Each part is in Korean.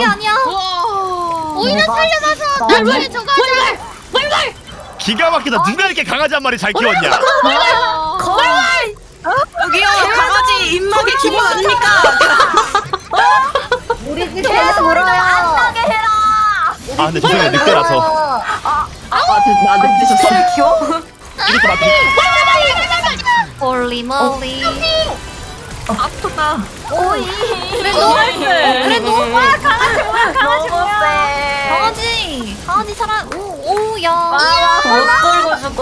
게 아니야. 오히려 살려놔서 나 나를 저거 하자. 기가 막히다. 누가 이렇게 강아지 한 마리 잘 키웠냐? 어. 여기요 강아지 입막이 기분입니까? 우리 계속 울어요. 안 나게 해라. 아 근데 죄송해 늦게라서 아, 아, 이렇게 막 멀리 멀리. 아프다. 오이. 그래 너무 그래 너무 아까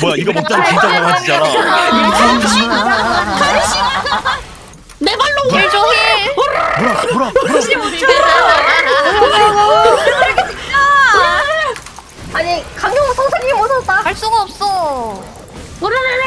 뭐야 이거 먹자면 진짜 강아지잖아. 내 발로 물 조해. 물어 물어 물어. 아니 강경호 선생님 오셨다. 할 수가 없어. 오르르르.